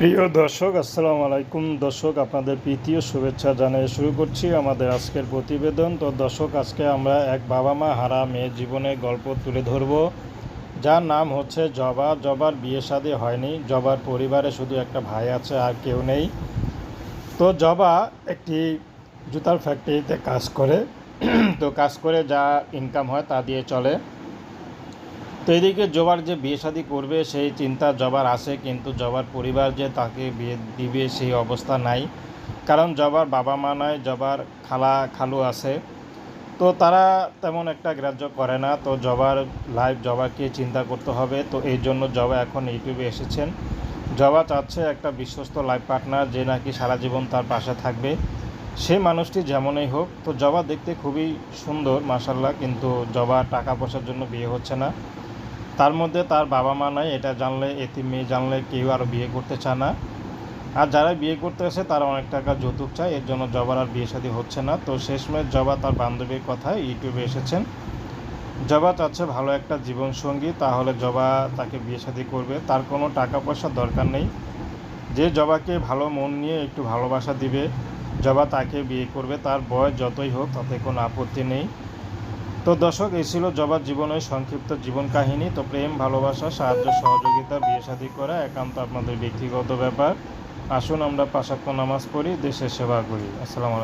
প্রিয় দর্শক, আসসালামু আলাইকুম। দর্শক, আপনাদের প্রীতীয় শুভেচ্ছা জানিয়ে শুরু করছি আমাদের আজকের প্রতিবেদন। তো দর্শক, আজকে আমরা এক বাবা মা হারা মেয়ের জীবনের গল্প তুলে ধরব। যার নাম হচ্ছে জবা। জবার বিয়ে শাদী হয়নি। জবার পরিবারে শুধু একটা ভাই আছে, আর কেউ নেই। তো জবা একটি জুতার ফ্যাক্টরিতে কাজ করে। তো কাজ করে যা ইনকাম হয় তা দিয়ে চলে। তো এদিকে জবার যে বিয়ে শাদী করবে, সেই চিন্তা জবার আসে কিন্তু জবার পরিবার যে তাকে বিয়ে দিবে সেই অবস্থা নাই। কারণ জবার বাবা মা নয়, জবার খালা খালু আছে। তো তারা তেমন একটা গ্রাহ্য করে না। তো জবার লাইফ জবাকে চিন্তা করতে হবে। তো এই জন্য জবা এখন ইউটিউবে এসেছেন। জবা চাচ্ছে একটা বিশ্বস্ত লাইফ পার্টনার যে নাকি সারা জীবন তার পাশে থাকবে। সে মানুষটি যেমনই হোক, তো জবা দেখতে খুবই সুন্দর মাসাল্লাহ কিন্তু জবা টাকা পয়সার জন্য বিয়ে হচ্ছে না। তার মধ্যে তার বাবা মা নাই, এটা জানলে এতি মেয়ে জানলে কেউ আর বিয়ে করতে চায় না। আর যারা বিয়ে করতে আসে, তারা অনেক টাকা যৌতুক চায়, এর জন্য জবার আর বিয়ে শাদী হচ্ছে না। তো শেষমেশ জবা তার বান্ধবীর কথায় ইউটিউবে এসেছেন। জবা চাচ্ছে ভালো একটা জীবনসঙ্গী, তাহলে জবা তাকে বিয়ে শাদী করবে। তার কোনো টাকা পয়সার দরকার নেই। যে জবাকে ভালো মন নিয়ে একটু ভালোবাসা দিবে, জবা তাকে বিয়ে করবে। তার বয়স যতই হোক, তাতে কোনো আপত্তি নেই। তো দর্শক, এই ছিল জবার জীবনের সংক্ষিপ্ত জীবন কাহিনী। তো প্রেম, ভালোবাসা, সাহায্য, সহযোগিতা, বিয়ে শাদী করা একান্ত আপনাদের ব্যক্তিগত ব্যাপার। আসুন আমরা পাশাক্য নামাজ পড়ি, দেশের সেবা করি। আসসালামু